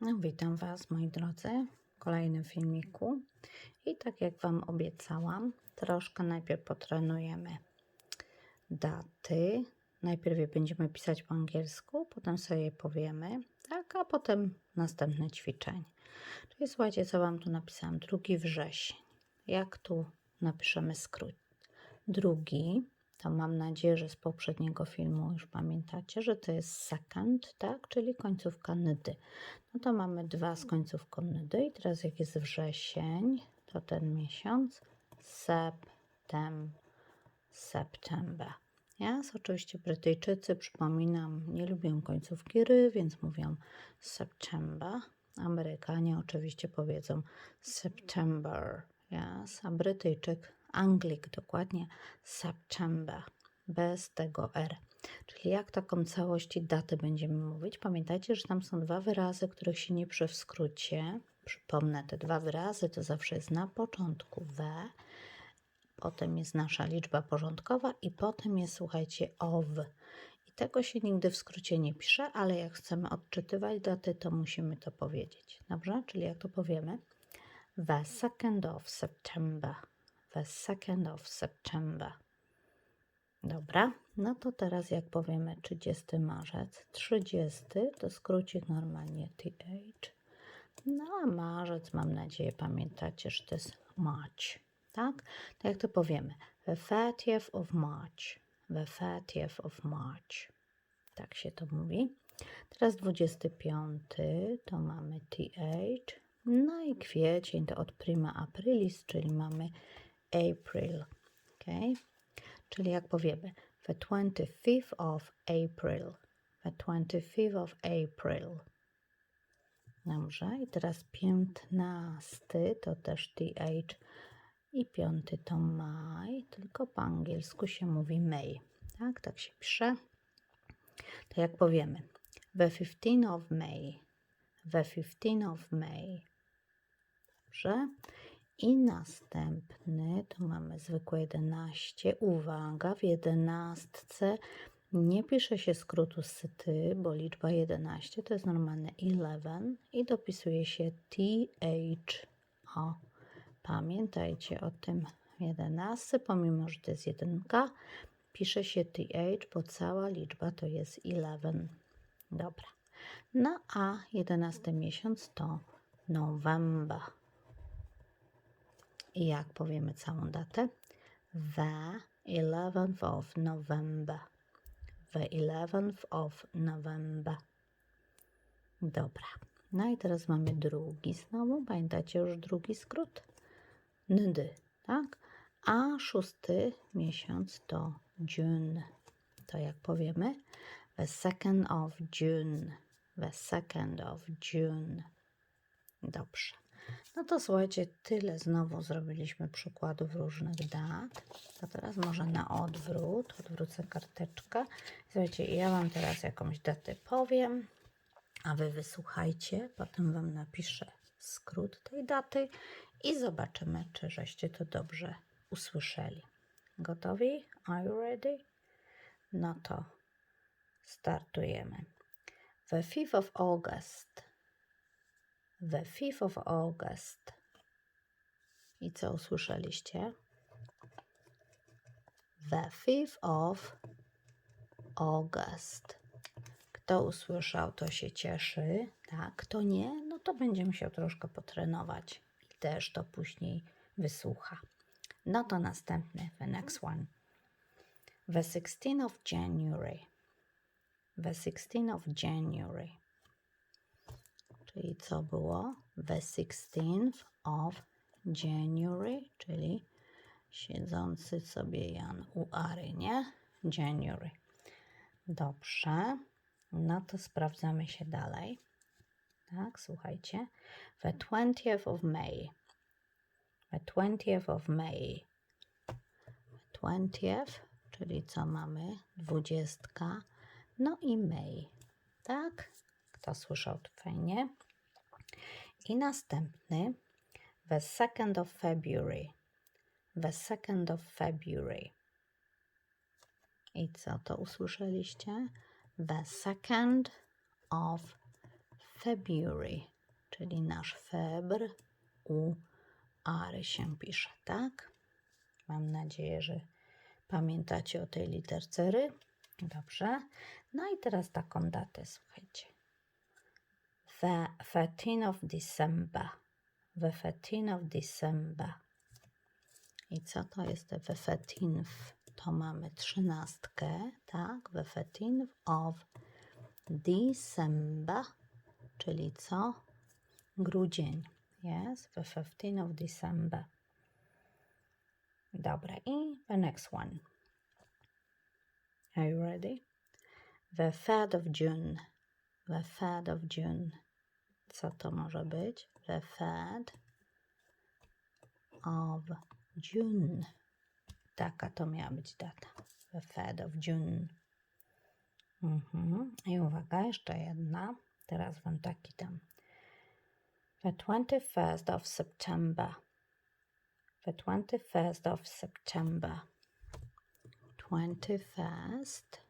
No, witam Was, moi drodzy, w kolejnym filmiku. I tak jak Wam obiecałam, troszkę najpierw potrenujemy daty. Najpierw je będziemy pisać po angielsku, potem sobie je powiemy, tak, a potem następne ćwiczenie. Czyli słuchajcie, co Wam tu napisałam. Drugi wrzesień. Jak tu napiszemy skrót? Drugi, to mam nadzieję, że z poprzedniego filmu już pamiętacie, że to jest second, tak, czyli końcówka nydy. No to mamy dwa z końcówką nydy i teraz jak jest wrzesień, to ten miesiąc septem, September. Yes, oczywiście Brytyjczycy, przypominam, nie lubią końcówki ry, więc mówią September. Amerykanie oczywiście powiedzą September. Yes, a Brytyjczyk, Anglik dokładnie September, bez tego R. Czyli jak taką całość daty będziemy mówić? Pamiętajcie, że tam są dwa wyrazy, których się nie przy w skrócie. Przypomnę, te dwa wyrazy to zawsze jest na początku we, potem jest nasza liczba porządkowa i potem jest, słuchajcie, of. I tego się nigdy w skrócie nie pisze, ale jak chcemy odczytywać daty, to musimy to powiedzieć. Dobrze? Czyli jak to powiemy? The second of September. The second of September. Dobra, no to teraz jak powiemy 30 marzec, 30 to skrócik normalnie TH. No a marzec mam nadzieję pamiętacie, że to jest March, tak? Tak jak to powiemy, the 30th of March, the 30th of March. Tak się to mówi. Teraz 25 to mamy TH. No i kwiecień to od prima aprilis, czyli mamy April. Okay? Czyli jak powiemy, the 25th of April. The 25th of April. Dobrze, i teraz 15 to też TH i 5 to maj, tylko po angielsku się mówi May. Tak, tak się pisze. To jak powiemy, the 15th of May. The 15th of May. Dobrze. I następny, to mamy zwykłe 11. Uwaga, w jedenastce nie pisze się skrótu syty, bo liczba 11 to jest normalne 11 i dopisuje się TH. O, pamiętajcie o tym 11, pomimo że to jest jedynka, pisze się TH, bo cała liczba to jest 11. Dobra. No a 11 miesiąc to November. I jak powiemy całą datę? The 11th of November. The 11th of November. Dobra. No i teraz mamy drugi znowu. Pamiętacie już drugi skrót? Ndy, tak? A szósty miesiąc to June. To jak powiemy? The second of June. The second of June. Dobrze. No to słuchajcie, tyle znowu zrobiliśmy przykładów różnych dat. To teraz może na odwrót, odwrócę karteczkę. Słuchajcie, ja Wam teraz jakąś datę powiem, a Wy wysłuchajcie, potem Wam napiszę skrót tej daty i zobaczymy, czy żeście to dobrze usłyszeli. Gotowi? Are you ready? No to startujemy. The 5th of August the 5th of August. I co usłyszeliście? The 5th of August. Kto usłyszał, to się cieszy, tak? Kto nie, no to będzie musiał troszkę potrenować i też to później wysłucha. No to następny, the next one. The 16th of January. The 16th of January. Czyli co było? The 16th of January, czyli siedzący sobie Jan u Ary, nie? January. Dobrze. No to sprawdzamy się dalej. Tak, słuchajcie. The 20th of May. The 20th of May. The 20th, czyli co mamy? Dwudziestka. No i May. Tak? Kto słyszał, to fajnie. I następny, the second of February. The second of February. I co to usłyszeliście? The second of February, czyli nasz febr u ary się pisze, tak? Mam nadzieję, że pamiętacie o tej literce ry. Dobrze. No i teraz taką datę, słuchajcie. The 13 of December. The 13 of December. I co to jest the 13? To mamy trzynastkę, tak? The 13 of December, czyli co? Grudzień. Yes, the 15 of December. Dobra, i the next one. Are you ready? The 3rd of June. The 3rd of June. Co to może być? The 3rd of June. Taka to miała być data. The 3rd of June. Mhm. I uwaga, jeszcze jedna. Teraz wam taki tam. The 21st of September. The 21st of September. 21st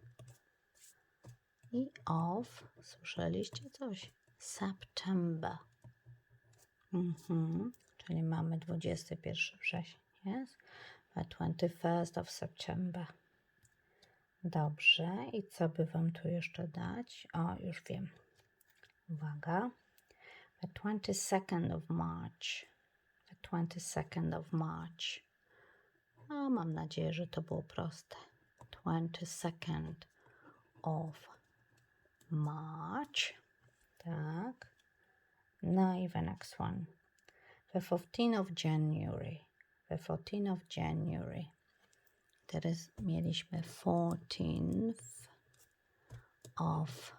i of, słyszeliście coś? September. Mhm. Czyli mamy 21 września, jest? The 21st of September. Dobrze, i co by wam tu jeszcze dać? O, już wiem. Uwaga. The 22nd of March. The 22nd of March. A mam nadzieję, że to było proste. 22nd of March. Tak. No i the next one. The 14th of January. The 14th of January. Teraz mieliśmy 14th of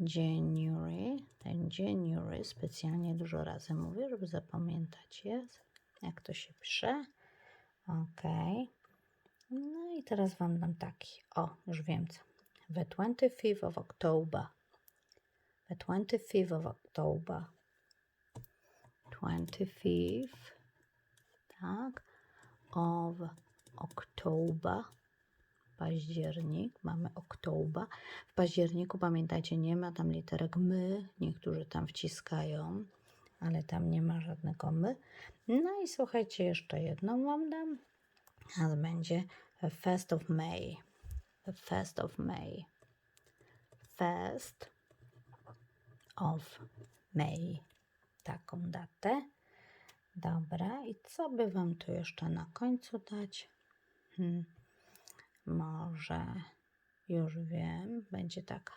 January. Ten January specjalnie dużo razy mówię, żeby zapamiętać. Jak to się pisze. Ok. No i teraz wam dam taki. O, już wiem co. The 25th of October. The 25th of October. 25th. Tak. Of October. Październik. Mamy Oktober. W październiku pamiętajcie, nie ma tam literek my. Niektórzy tam wciskają, ale tam nie ma żadnego my. No i słuchajcie, jeszcze jedną wam dam. A będzie first of May. The first of May. First of May. Taką datę. Dobra, i co by wam tu jeszcze na końcu dać? Hmm. Może już wiem, będzie taka.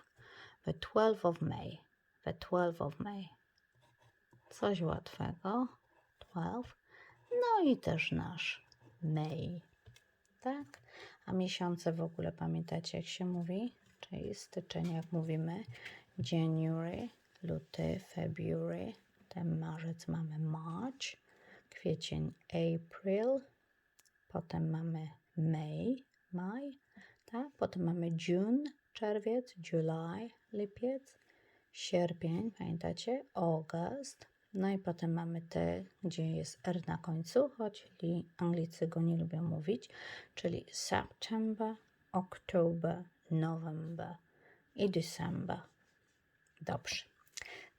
The 12 of May. The 12 of May. Coś łatwego. 12. No i też nasz May. Tak? A miesiące w ogóle pamiętacie, jak się mówi? Czyli styczeń, jak mówimy. January, luty, February. Ten marzec mamy March. Kwiecień, April. Potem mamy May, maj. Tak? Potem mamy June, czerwiec, July, lipiec. Sierpień, pamiętacie? August. No i potem mamy te, gdzie jest R na końcu, choć li- Anglicy go nie lubią mówić, czyli September, October, November i December. Dobrze.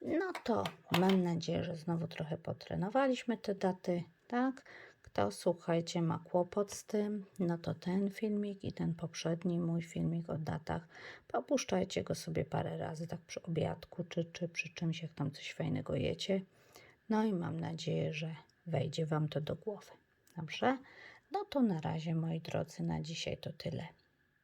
No to mam nadzieję, że znowu trochę potrenowaliśmy te daty, tak? Kto słuchajcie ma kłopot z tym, no to ten filmik i ten poprzedni mój filmik o datach, popuszczajcie go sobie parę razy, tak przy obiadku, czy, czy przy czymś, jak tam coś fajnego jecie. No i mam nadzieję, że wejdzie Wam to do głowy. Dobrze? No to na razie, moi drodzy, na dzisiaj to tyle.